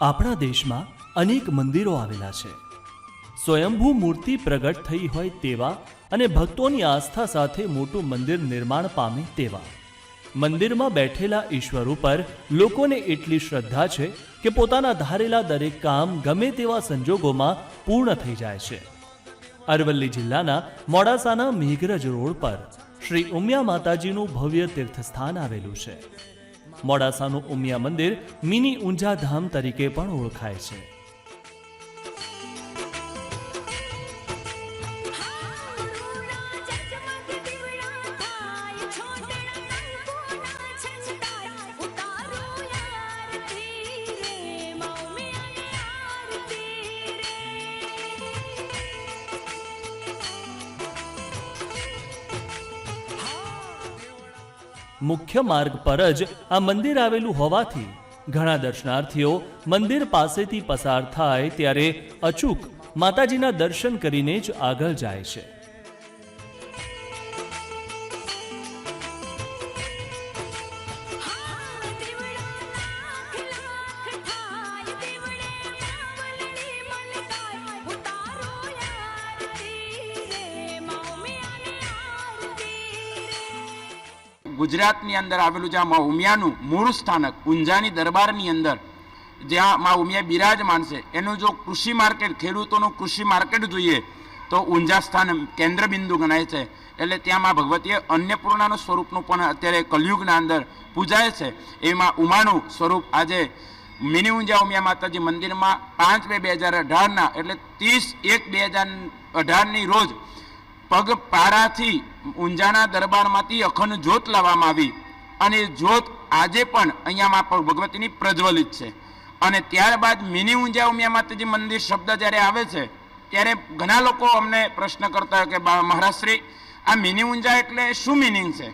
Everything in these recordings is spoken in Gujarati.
આપણા દેશમાં અનેક મંદિરો આવેલા છે. સ્વયંભૂ મૂર્તિ પ્રગટ થઈ હોય તેવા અને ભક્તોની આસ્થા સાથે મોટું મંદિર નિર્માણ પામે તેવા. મંદિરમાં બેઠેલા ઈશ્વર ઉપર લોકોને એટલી શ્રદ્ધા છે કે પોતાના ધારેલા દરેક કામ ગમે તેવા સંજોગોમાં પૂર્ણ થઈ જાય છે. અરવલ્લી જિલ્લાના મોડાસાના મેઘરજ રોડ પર શ્રી ઉમિયા માતાજીનું ભવ્ય તીર્થસ્થાન આવેલું છે. મોડાસાનું ઉમિયા મંદિર મિની ઊંઝા ધામ તરીકે પણ ઓળખાય છે. મુખ્ય માર્ગ પર જ આ મંદિર આવેલું હોવાથી ઘણા દર્શનાર્થીઓ મંદિર પાસેથી પસાર થાય ત્યારે અચૂક માતાજીના દર્શન કરીને જ આગળ જાય છે. ગુજરાતની અંદર આવેલું જ્યાં મા ઉમિયાનું મૂળ સ્થાનક, ઊંઝાની દરબારની અંદર. જ્યાં મા ઉમિયા બિરાજમાન છે, એનું જો કૃષિ માર્કેટ, ખેડૂતોનું કૃષિ માર્કેટ જોઈએ, તો ઊંઝા સ્થાન કેન્દ્રબિંદુ ગણાય છે. એટલે ત્યાં મા ભગવતીએ અન્નપૂર્ણાનું સ્વરૂપનું પણ અત્યારે કલયુગના અંદર પૂજાય છે. એમાં ઉમાનું સ્વરૂપ આજે મિની ઊંઝા ઉમિયા માતાજી મંદિરમાં પાંચ બે બે હજાર અઢારના, એટલે ત્રીસ એક બે હજાર અઢારની રોજ પગ પારાથી ઊંઝાના દરબારમાંથી અખંડ જ્યોત લાવવામાં આવી. અને જ્યોત આજે પણ અહીંયા માં ભગવતીની પ્રજ્વલિત છે. અને ત્યારબાદ મિની ઊંઝા ઉમિયા માતાજી મંદિર શબ્દ જ્યારે આવે છે, ત્યારે ઘણા લોકો અમને પ્રશ્ન કરતા કે મહારાજશ્રી, આ મિની ઊંઝા એટલે શું મિનિંગ છે?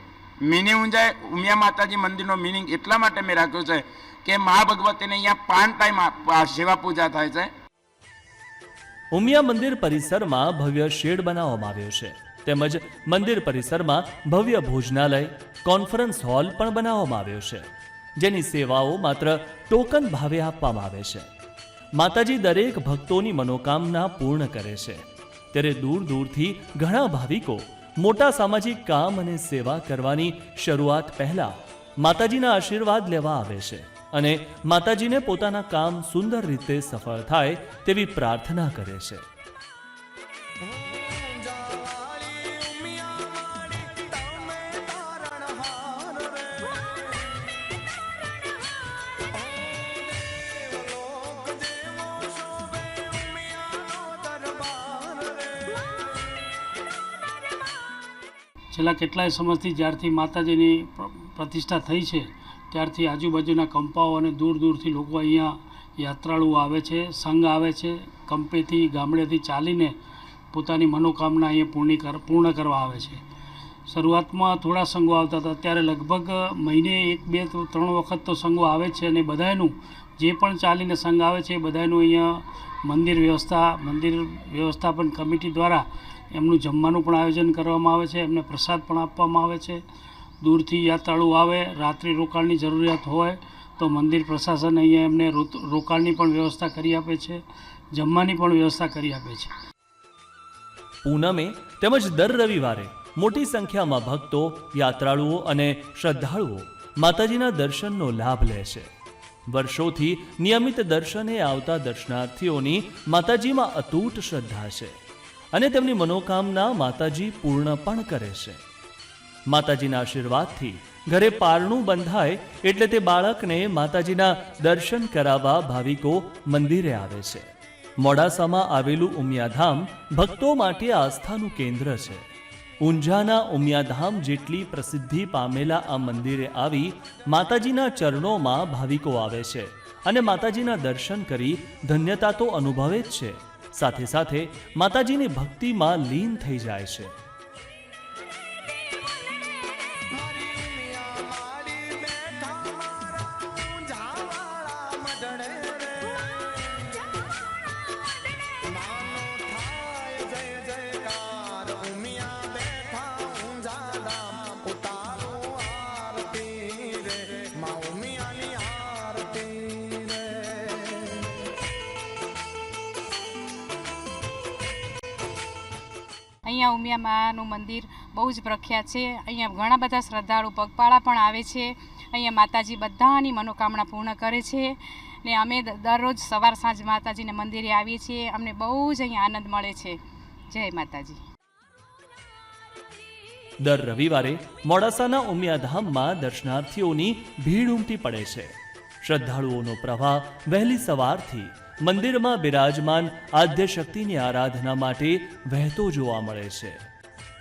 મિની ઊંઝા ઉમિયા માતાજી મંદિરનો મિનિંગ એટલા માટે મેં રાખ્યો છે કે મા ભગવતીને અહીંયા પાન ટાઈમ સેવા પૂજા થાય છે. ઉમિયા મંદિર પરિસરમાં ભવ્ય શેડ બનાવવામાં આવ્યો છે. તેમજ મંદિર પરિસરમાં ભવ્ય ભોજનાલય કોન્ફરન્સ હોલ પણ બનાવવામાં આવ્યો છે, જેની સેવાઓ માત્ર ટોકન ભાવે આપવામાં આવે છે. માતાજી દરેક ભક્તોની મનોકામના પૂર્ણ કરે છે. ત્યારે દૂર દૂરથી ઘણા ભાવિકો મોટા સામાજિક કામ અને સેવા કરવાની શરૂઆત પહેલા માતાજીના આશીર્વાદ લેવા આવે છે અને માતાજીને પોતાના કામ સુંદર રીતે સફળ થાય તેવી પ્રાર્થના કરે છે. છેલ્લા કેટલાય સમયથી જ્યારથી માતાજીની પ્રતિષ્ઠા થઈ છે, ત્યારથી આજુબાજુના કંપાઓ અને દૂર દૂરથી લોકો અહીંયા યાત્રાળુઓ આવે છે, સંઘ આવે છે, કંપેથી, ગામડેથી ચાલીને પોતાની મનોકામના અહીંયા પૂર્ણ કર, પૂર્ણ કરવા આવે છે. શરૂઆતમાં થોડા સંઘો આવતા હતા, અત્યારે લગભગ મહિને એક, બે ત્રણ વખત તો સંઘો આવે છે અને બધાયનું જે પણ ચાલીને સંઘ આવે છે એ બધાયનું અહીંયા મંદિર વ્યવસ્થા, મંદિર વ્યવસ્થાપન કમિટી દ્વારા એમનું જમવાનું પણ આયોજન કરવામાં આવે છે, એમને પ્રસાદ પણ આપવામાં આવે છે. દૂરથી યાત્રાળુ આવે, રાત્રિ રોકાણની જરૂરિયાત હોય, તો મંદિર પ્રશાસન અહીંયા એમને રોકાણની પણ વ્યવસ્થા કરી આપે છે, જમવાની પણ વ્યવસ્થા કરી આપે છે. પૂનમે તેમજ દર રવિવારે મોટી સંખ્યામાં ભક્તો, યાત્રાળુઓ અને શ્રદ્ધાળુઓ માતાજીના દર્શનનો લાભ લે છે. વર્ષોથી નિયમિત દર્શને આવતા દર્શનાર્થીઓની માતાજીમાં અતૂટ શ્રદ્ધા છે. અને તેમની મનોકામના માતાજી પૂર્ણ પણ કરે છે. માતાજીના આશીર્વાદથી ઘરે પારણું બંધાય એટલે તે બાળકને માતાજીના દર્શન કરાવવા ભાવિકો મંદિરે આવે છે. મોડાસામાં આવેલું ઉમિયાધામ ભક્તો માટે આસ્થાનું કેન્દ્ર છે. ઊંઝાના ઉમિયાધામ જેટલી પ્રસિદ્ધિ પામેલા આ મંદિરે આવી માતાજીના ચરણોમાં ભાવિકો આવે છે અને માતાજીના દર્શન કરી ધન્યતા તો અનુભવે જ છે. સાથે સાથે માતાજીની ભક્તિમાં લીન થઈ જાય છે. અહીંયા ઉમિયામાનું મંદિર બહુ જ પ્રખ્યાત છે. અહીંયા ઘણા બધા શ્રદ્ધાળુ પગપાળા પણ આવે છે. અહીંયા માતાજી બધાની મનોકામના પૂર્ણ કરે છે ને અમે દરરોજ સવાર સાંજ માતાજીને મંદિરે આવીએ છીએ. અમને બહુ જ અહીંયા આનંદ મળે છે. જય માતાજી. દર રવિવારે મોડાસાના ઉમિયાધામમાં દર્શનાર્થીઓની ભીડ ઉમટી પડે છે. શ્રદ્ધાળુઓનો પ્રવાહ વહેલી સવારથી મંદિરમાં બિરાજમાન આદ્ય શક્તિની આરાધના માટે વહેતો જોવા મળે છે.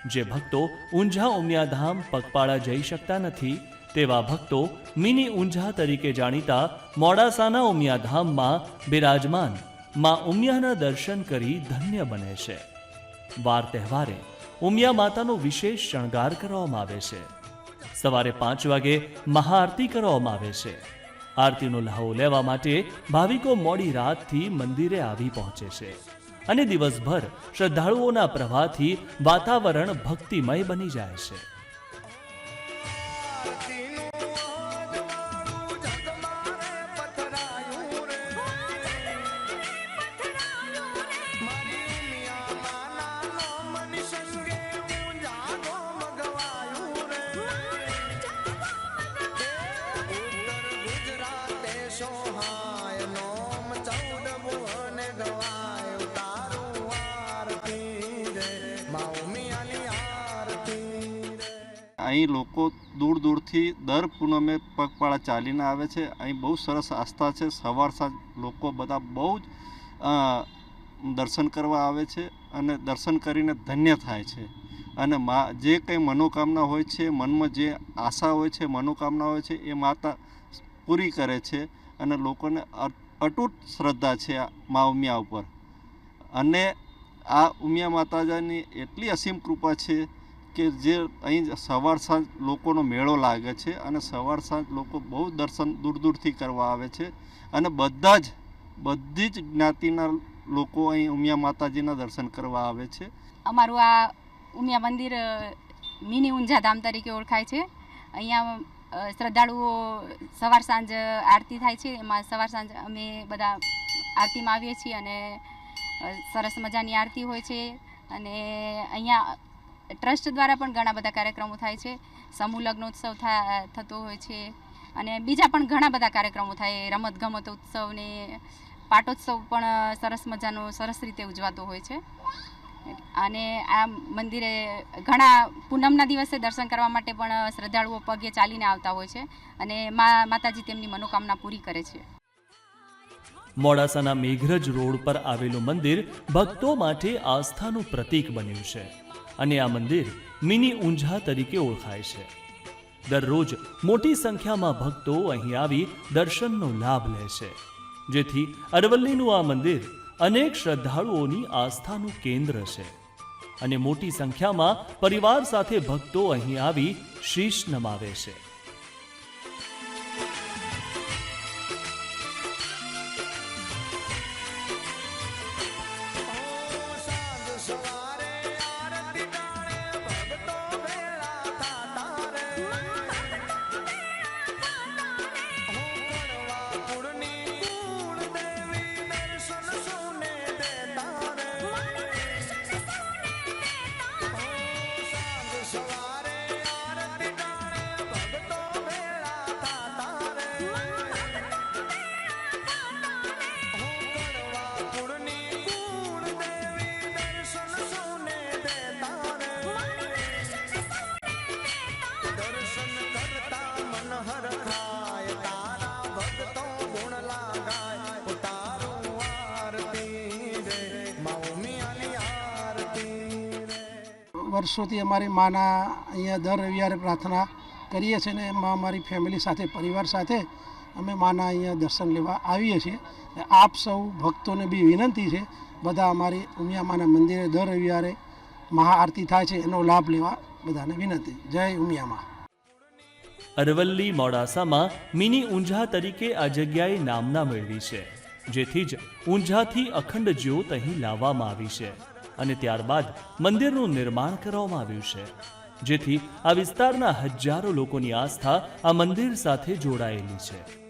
જે ભક્તો ઊંઝા ઉમિયાધામ, પગપાળા જઈ શકતા નથી, તેવા ભક્તો મિની ઊંઝા તરીકે જાણીતા મોડાસાના ઉમિયાધામમાં બિરાજમાનમાં ઉમિયાના દર્શન કરી ધન્ય બને છે. વાર તહેવારે ઉમિયા માતાનો વિશેષ શણગાર કરવામાં આવે છે. સવારે પાંચ વાગે મહાઆરતી કરવામાં આવે છે. આરતીનો લહાવો લેવા માટે ભાવિકો મોડી રાતથી મંદિરે આવી પહોંચે છે. અને દિવસભર શ્રદ્ધાળુઓના પ્રવાહથી વાતાવરણ ભક્તિમય બની જાય છે. અહીં લોકો દૂર દૂરથી દર પૂનમે પગપાળા ચાલીને આવે છે. અહીં બહુ સરસ આસ્થા છે. સવાર સાંજ લોકો બધા બહુ જ દર્શન કરવા આવે છે અને દર્શન કરીને ધન્ય થાય છે. અને મા, જે કંઈ મનોકામના હોય છે, મનમાં જે આશા હોય છે, મનોકામના હોય છે, એ માતા પૂરી કરે છે અને લોકોને અટૂટ શ્રદ્ધા છે મા ઉમિયા ઉપર. અને આ ઉમિયા માતાજીની એટલી અસીમ કૃપા છે કે જે અહીં સવાર સાંજ લોકોનો મેળો લાગે છે અને સવાર સાંજ લોકો બહુ દર્શન દૂર દૂરથી કરવા આવે છે અને બધા જ, બધી જ જ્ઞાતિના લોકો અહીં ઉમિયા માતાજીના દર્શન કરવા આવે છે. અમારું આ ઉમિયા મંદિર મિની ઊંઝા ધામ તરીકે ઓળખાય છે. અહીંયા શ્રદ્ધાળુઓ સવાર સાંજ આરતી થાય છે. એમાં સવાર સાંજ અમે બધા આરતીમાં આવીએ છીએ અને સરસ મજાની આરતી હોય છે. અને અહીંયા ટ્રસ્ટ દ્વારા પણ ઘણા બધા કાર્યક્રમો થાય છે. સમૂહ લગ્નોત્સવ થતો હોય છે અને બીજા પણ ઘણા બધા કાર્યક્રમો થાય. રમત ગમત ઉત્સવ ને પાટોત્સવ પણ સરસ મજાનો, સરસ રીતે ઉજવાતો હોય છે. અને આ મંદિરે ઘણા પૂનમના દિવસે દર્શન કરવા માટે પણ શ્રદ્ધાળુઓ પગે ચાલીને આવતા હોય છે અને મા, માતાજી તેમની મનોકામના પૂરી કરે છે. મોડાસાના મેઘરજ રોડ પર આવેલું મંદિર ભક્તો માટે આસ્થાનું પ્રતીક બન્યું છે. અને આ મંદિર મિની ઊંઝા તરીકે ઓળખાય છે. દરરોજ મોટી સંખ્યામાં ભક્તો અહીં આવી દર્શનનો લાભ લે છે. જેથી અરવલ્લીનું આ મંદિર અનેક શ્રદ્ધાળુઓની આસ્થાનું કેન્દ્ર છે. અને મોટી સંખ્યામાં પરિવાર સાથે ભક્તો અહીં આવી શીશ નમાવે છે. વર્ષોથી અમારી માના અહીંયા દર રવિવારે પ્રાર્થના કરીએ છીએ ને એમાં અમારી ફેમિલી સાથે, પરિવાર સાથે અમે માના અહીંયા દર્શન લેવા આવીએ છીએ. આપ સૌ ભક્તોને બી વિનંતી છે, બધા અમારી ઉમિયા માના મંદિરે દર રવિવારે મહાઆરતી થાય છે, એનો લાભ લેવા બધાને વિનંતી. જય ઉમિયામાં અરવલ્લી મોડાસામાં મિની ઊંઝા તરીકે આ જગ્યાએ નામના મેળવી છે, જેથી જ ઊંઝાથી અખંડ જ્યોત અહીં લાવવામાં આવી છે. અને ત્યારબાદ મંદિરનું નિર્માણ કરવામાં આવ્યું છે. જેથી આ વિસ્તારના હજારો લોકોની આસ્થા આ મંદિર સાથે જોડાયેલી છે.